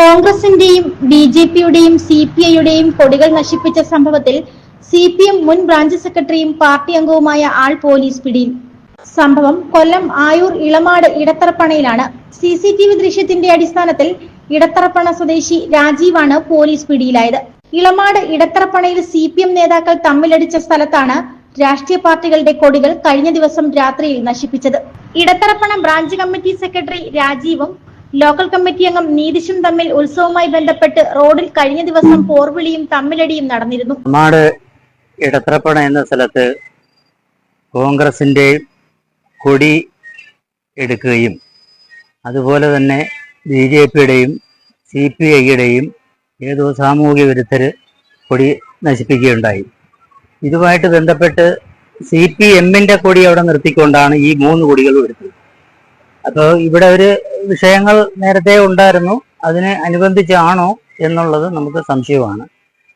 കോൺഗ്രസിന്റെയും B J പിയുടെയും C P ഐയുടെയും കൊടികൾ നശിപ്പിച്ച സംഭവത്തിൽ സി പി എം മുൻ ബ്രാഞ്ച് സെക്രട്ടറിയും പാർട്ടി അംഗവുമായ ആൾ പോലീസ് പിടിയിൽ. സംഭവം കൊല്ലം ആയൂർ ഇളമാട് ഇടത്തറപ്പണയിലാണ്. സി സി ടി വി ദൃശ്യത്തിന്റെ അടിസ്ഥാനത്തിൽ ഇടത്തറപ്പണ സ്വദേശി രാജീവാണ് പോലീസ് പിടിയിലായത്. ഇളമാട് ഇടത്തറപ്പണയിൽ സി പി എം നേതാക്കൾ തമ്മിലടിച്ച സ്ഥലത്താണ് രാഷ്ട്രീയ പാർട്ടികളുടെ കൊടികൾ കഴിഞ്ഞ ദിവസം രാത്രിയിൽ നശിപ്പിച്ചത്. ഇടത്തറപ്പണം ബ്രാഞ്ച് കമ്മിറ്റി സെക്രട്ടറി രാജീവും ലോക്കൽ കമ്മിറ്റി അംഗം നീതിശും തമ്മിൽ ഉത്സവവുമായി ബന്ധപ്പെട്ട് റോഡിൽ കഴിഞ്ഞ ദിവസം പോർവിളിയും തമ്മിലടിയും നടന്നിരുന്നു. നാട് ഇടത്തറപ്പണ എന്ന സ്ഥലത്ത് കോൺഗ്രസിന്റെ കൊടി എടുക്കുകയും അതുപോലെ തന്നെ ബി ജെ പിയുടെയും സി പി ഐയുടെയും ഏതോ സാമൂഹിക വിരുദ്ധർ കൊടി നശിപ്പിക്കുകയുണ്ടായി. ഇതുമായിട്ട് ബന്ധപ്പെട്ട് സി പി എമ്മിന്റെ കൊടി അവിടെ നിർത്തിക്കൊണ്ടാണ് ഈ മൂന്ന് കൊടികളും എടുത്തത്. അപ്പോൾ ഇവിടെ ഒരു വിഷയങ്ങൾ നേരത്തെ ഉണ്ടായിരുന്നു. അതിന് അനുബന്ധിച്ചാണോ എന്നുള്ളത് നമുക്ക് സംശയമാണ്.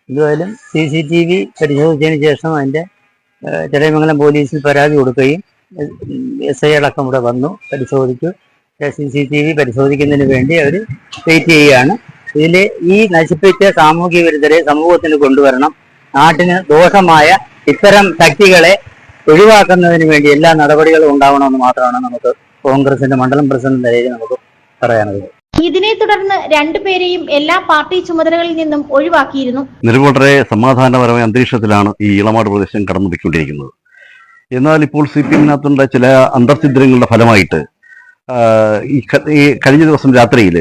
എന്തായാലും സി സി ടി വി പരിശോധിച്ചതിന് ശേഷം അതിന്റെ ചെറിയമംഗലം പോലീസിൽ പരാതി കൊടുക്കുകയും എസ് ഐ അടക്കം ഇവിടെ വന്നു പരിശോധിച്ചു. സി സി ടി വി പരിശോധിക്കുന്നതിന് വേണ്ടി അവർ വെയിറ്റ് ചെയ്യുകയാണ്. ഇതിൽ ഈ നശിപ്പിച്ച സാമൂഹ്യ വിരുദ്ധരെ സമൂഹത്തിന് കൊണ്ടുവരണം. നാട്ടിന് ദോഷമായ ഇത്തരം ശക്തികളെ ഒഴിവാക്കുന്നതിന് വേണ്ടി എല്ലാ നടപടികളും ഉണ്ടാവണമെന്ന് മാത്രമാണ് നമുക്ക് കോൺഗ്രസിന്റെ മണ്ഡലം പ്രസിഡന്റ് നിലയിൽ നമുക്ക് പറയാനുള്ളത്. ഇതിനെ തുടർന്ന് രണ്ടുപേരെയും എല്ലാ പാർട്ടി ചുമതലകളിൽ നിന്നും ഒഴിവാക്കിയിരുന്നു. നിലവിൽ വളരെ സമാധാനപരമായ അന്തരീക്ഷത്തിലാണ് ഈ ഇളമാട് പ്രദേശം കടന്നുപോയിക്കൊണ്ടിരിക്കുന്നത് എന്നാൽ ഇപ്പോൾ സി പി എമ്മിനകത്തുള്ള ചില അന്തർഛിദ്രങ്ങളുടെ ഫലമായിട്ട് ഈ കഴിഞ്ഞ ദിവസം രാത്രിയിൽ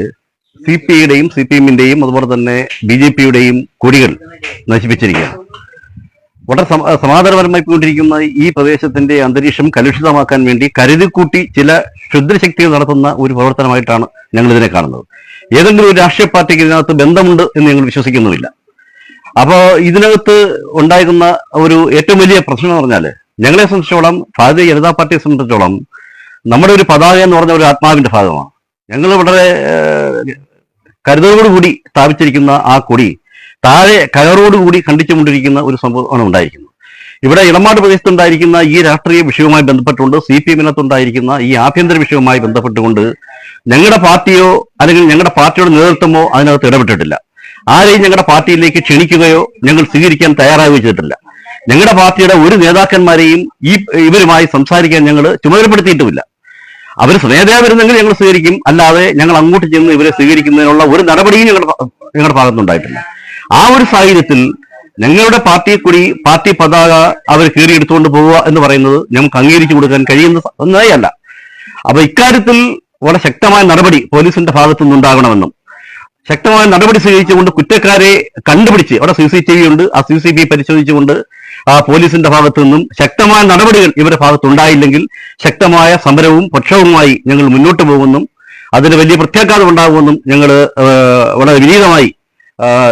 സി പി ഐയുടെയും സി പി എമ്മിന്റെയും അതുപോലെ തന്നെ ബി ജെ പിയുടെയും കൊടികൾ നശിപ്പിച്ചിരിക്കുകയാണ്. വളരെ സമ- സമാധാനപരമായി പോയിക്കൊണ്ടിരിക്കുന്ന ഈ പ്രദേശത്തിന്റെ അന്തരീക്ഷം കലുഷിതമാക്കാൻ വേണ്ടി കരുതിക്കൂട്ടി ചില ക്ഷുദ്രശക്തികൾ നടത്തുന്ന ഒരു പ്രവർത്തനമായിട്ടാണ് ഞങ്ങൾ ഇതിനെ കാണുന്നത്. ഏതെങ്കിലും ഒരു രാഷ്ട്രീയ പാർട്ടിക്ക് ഇതിനകത്ത് ബന്ധമുണ്ട് എന്ന് ഞങ്ങൾ വിശ്വസിക്കുന്നുമില്ല. അപ്പോ ഇതിനകത്ത് ഉണ്ടായിരുന്ന ഒരു ഏറ്റവും വലിയ പ്രശ്നം എന്ന് പറഞ്ഞാൽ ഞങ്ങളെ സംബന്ധിച്ചോളം ഭാരതീയ ജനതാ പാർട്ടിയെ സംബന്ധിച്ചോളം നമ്മുടെ ഒരു പതാക എന്ന് പറഞ്ഞ ഒരു ആത്മാവിന്റെ ഭാഗമാണ്. ഞങ്ങൾ വളരെ കരുതലോടുകൂടി സ്ഥാപിച്ചിരിക്കുന്ന ആ കൊടി താഴെ കയറോടുകൂടി ഖണ്ഡിച്ചുകൊണ്ടിരിക്കുന്ന ഒരു സംഭവമാണ് ഉണ്ടായിരിക്കുന്നത്. ഇവിടെ ഇടമാട് പ്രദേശത്തുണ്ടായിരിക്കുന്ന ഈ രാഷ്ട്രീയ വിഷയവുമായി ബന്ധപ്പെട്ടുകൊണ്ട് സി പി എമ്മിനകത്തുണ്ടായിരിക്കുന്ന ഈ ആഭ്യന്തര വിഷയവുമായി ബന്ധപ്പെട്ടുകൊണ്ട് ഞങ്ങളുടെ പാർട്ടിയോ അല്ലെങ്കിൽ ഞങ്ങളുടെ പാർട്ടിയുടെ നേതൃത്വമോ അതിനകത്ത് ഇടപെട്ടിട്ടില്ല. ആരെയും ഞങ്ങളുടെ പാർട്ടിയിലേക്ക് ക്ഷണിക്കുകയോ ഞങ്ങൾ സ്വീകരിക്കാൻ തയ്യാറാവുകയോ ചെയ്തിട്ടില്ല. ഞങ്ങളുടെ പാർട്ടിയുടെ ഒരു നേതാക്കന്മാരെയും ഈ ഇവരുമായി സംസാരിക്കാൻ ഞങ്ങൾ ചുമതലപ്പെടുത്തിയിട്ടുമില്ല. അവർ സ്വമേധയാ വരുന്നെങ്കിൽ ഞങ്ങൾ സ്വീകരിക്കും. അല്ലാതെ ഞങ്ങൾ അങ്ങോട്ട് ചെന്ന് ഇവരെ സ്വീകരിക്കുന്നതിനുള്ള ഒരു നടപടിയും ഞങ്ങളുടെ ഞങ്ങളുടെ ഭാഗത്തുനിന്നുണ്ടായിട്ടില്ല. ആ ഒരു സാഹചര്യത്തിൽ ഞങ്ങളുടെ പാർട്ടിയെ കൂടി പാർട്ടി പതാക അവർ കീറിയെടുത്തുകൊണ്ട് പോവുക എന്ന് പറയുന്നത് ഞങ്ങൾക്ക് അംഗീകരിച്ചു കൊടുക്കാൻ കഴിയുന്ന ഒന്നായല്ല ഒന്നേ അപ്പൊ ഇക്കാര്യത്തിൽ വളരെ ശക്തമായ നടപടി പോലീസിന്റെ ഭാഗത്തു നിന്നുണ്ടാകണമെന്നും ശക്തമായ നടപടി സ്വീകരിച്ചുകൊണ്ട് കുറ്റക്കാരെ കണ്ടുപിടിച്ച് അവിടെ സി സി ടി വി ഉണ്ട് ആ സി സി ടി പരിശോധിച്ചുകൊണ്ട് ആ പോലീസിന്റെ ഭാഗത്തു നിന്നും ശക്തമായ നടപടികൾ ഇവരുടെ ഭാഗത്തുണ്ടായില്ലെങ്കിൽ ശക്തമായ സമരവും പക്ഷവുമായി ഞങ്ങൾ മുന്നോട്ട് പോകുമെന്നും അതിന് വലിയ പ്രത്യാഘാതം ഉണ്ടാകുമെന്നും ഞങ്ങൾ വളരെ വിനീതമായി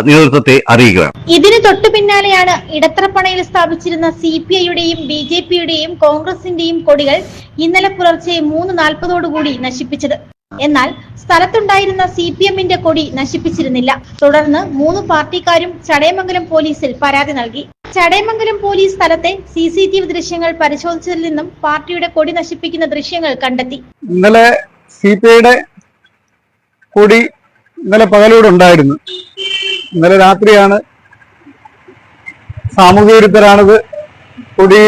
നേതൃത്വത്തെ അറിയിക്കുകയാണ് ഇതിന് തൊട്ടു പിന്നാലെയാണ് ഇടത്തറപ്പണയിൽ സ്ഥാപിച്ചിരുന്ന സി പി ഐയുടെയും ബി ജെ പിയുടെയും കോൺഗ്രസിന്റെയും കൊടികൾ ഇന്നലെ പുലർച്ചെ മൂന്ന് നാൽപ്പതോടുകൂടി നശിപ്പിച്ചത്. എന്നാൽ സ്ഥലത്തുണ്ടായിരുന്ന സി പി എമ്മിന്റെ കൊടി നശിപ്പിച്ചിരുന്നില്ല. തുടർന്ന് മൂന്ന് പാർട്ടിക്കാരും ചടയമംഗലം പോലീസിൽ പരാതി നൽകി. ചടയമംഗലം പോലീസ് സ്ഥലത്തെ സി സി ടി വി ദൃശ്യങ്ങൾ പരിശോധിച്ചതിൽ നിന്നും പാർട്ടിയുടെ കൊടി നശിപ്പിക്കുന്ന ദൃശ്യങ്ങൾ കണ്ടെത്തി. ഇന്നലെ സി പി ഐയുടെ കൊടി ഇന്നലെ പകലൂടെ ഉണ്ടായിരുന്നു. ഇന്നലെ രാത്രിയാണ് സാമൂഹ്യ വിരുദ്ധരാണിത്. കൊടി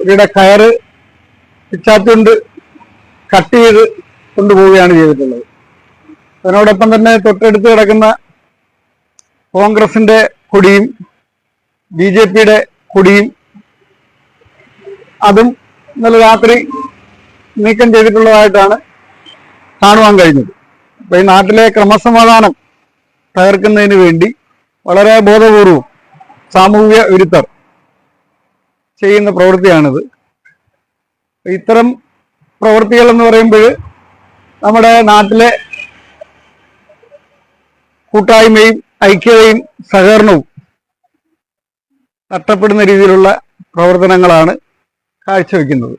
കൊടിയുടെ കയറ് പിച്ചാത്തുണ്ട് കട്ട് ചെയ്ത് കൊണ്ടുപോവുകയാണ് ചെയ്തിട്ടുള്ളത്. അതിനോടൊപ്പം തന്നെ തൊട്ടടുത്ത് കിടക്കുന്ന കോൺഗ്രസിന്റെ കൊടിയും ബി ജെ പിയുടെ കൊടിയും അതും ഇന്നലെ രാത്രി നീക്കം ചെയ്തിട്ടുള്ളതായിട്ടാണ് കാണുവാൻ കഴിഞ്ഞത്. അപ്പൊ ഈ നാട്ടിലെ ക്രമസമാധാനം തകർക്കുന്നതിന് വേണ്ടി വളരെ ബോധപൂർവം സാമൂഹ്യ വിരുദ്ധർ ചെയ്യുന്ന പ്രവൃത്തിയാണിത്. ഇത്തരം പ്രവൃത്തികൾ എന്ന് പറയുമ്പോൾ നമ്മുടെ നാട്ടിലെ കൂട്ടായ്മയും ഐക്യതയും സഹകരണവും നഷ്ടപ്പെടുന്ന രീതിയിലുള്ള പ്രവർത്തനങ്ങളാണ് കാഴ്ചവെക്കുന്നത്.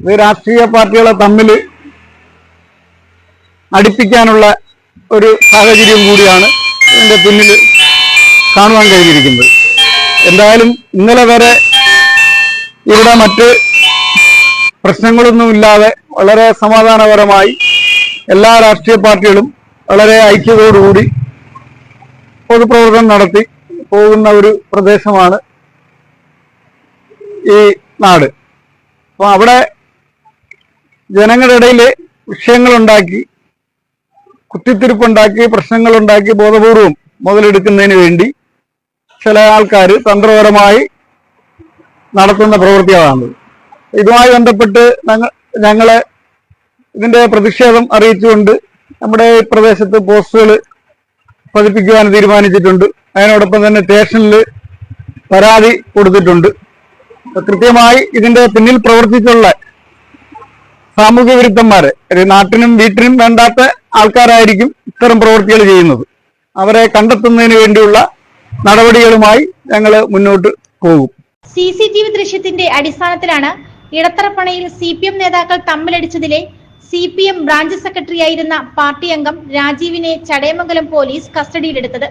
ഇത് രാഷ്ട്രീയ പാർട്ടികളെ തമ്മിൽ അടുപ്പിക്കാനുള്ള ഒരു സാഹചര്യം കൂടിയാണ് ഇതിന്റെ പിന്നിൽ കാണുവാൻ കഴിഞ്ഞിരിക്കുന്നത്. എന്തായാലും ഇന്നലെ വരെ ഇവിടെ മറ്റ് പ്രശ്നങ്ങളൊന്നുമില്ലാതെ വളരെ സമാധാനപരമായി എല്ലാ രാഷ്ട്രീയ പാർട്ടികളും വളരെ ഐക്യതയോടുകൂടി പൊതുപ്രവർത്തനം നടത്തി പോകുന്ന ഒരു പ്രദേശമാണ് ഈ നാട്. അപ്പൊ അവിടെ ജനങ്ങളുടെ ഇടയിൽ വിഷയങ്ങളുണ്ടാക്കി കുത്തിത്തിരിപ്പുണ്ടാക്കി പ്രശ്നങ്ങളുണ്ടാക്കി ബോധപൂർവം മുതലെടുക്കുന്നതിന് വേണ്ടി ചില ആൾക്കാർ തന്ത്രപരമായി നടത്തുന്ന പ്രവൃത്തികളാണ് ഇതുമായി ബന്ധപ്പെട്ട് ഞങ്ങൾ ഞങ്ങളെ ഇതിന്റെ പ്രതിഷേധം അറിയിച്ചുകൊണ്ട് നമ്മുടെ പ്രദേശത്ത് പോസ്റ്ററുകൾ പതിപ്പിക്കുവാൻ തീരുമാനിച്ചിട്ടുണ്ട്. അതിനോടൊപ്പം തന്നെ സ്റ്റേഷനിൽ പരാതി കൊടുത്തിട്ടുണ്ട്. കൃത്യമായി ഇതിന്റെ പിന്നിൽ പ്രവർത്തിച്ചുള്ള സാമൂഹ്യ വിരുദ്ധന്മാരെ നാട്ടിനും വീട്ടിനും വേണ്ടാത്ത ആൾക്കാരായിരിക്കും ഇത്തരം പ്രവൃത്തികൾ ചെയ്യുന്നത്. അവരെ കണ്ടെത്തുന്നതിന് വേണ്ടിയുള്ള നടപടികളുമായി ഞങ്ങൾ മുന്നോട്ട് പോകും. സി സി ടി വി ദൃശ്യത്തിന്റെ അടിസ്ഥാനത്തിലാണ് ഇടത്തറപ്പണയിൽ സി പി എം നേതാക്കൾ തമ്മിലടിച്ചതിലെ സി പി എം ബ്രാഞ്ച് സെക്രട്ടറിയായിരുന്ന പാർട്ടി അംഗം രാജീവിനെ ചടയമംഗലം പോലീസ് കസ്റ്റഡിയിലെടുത്തത്.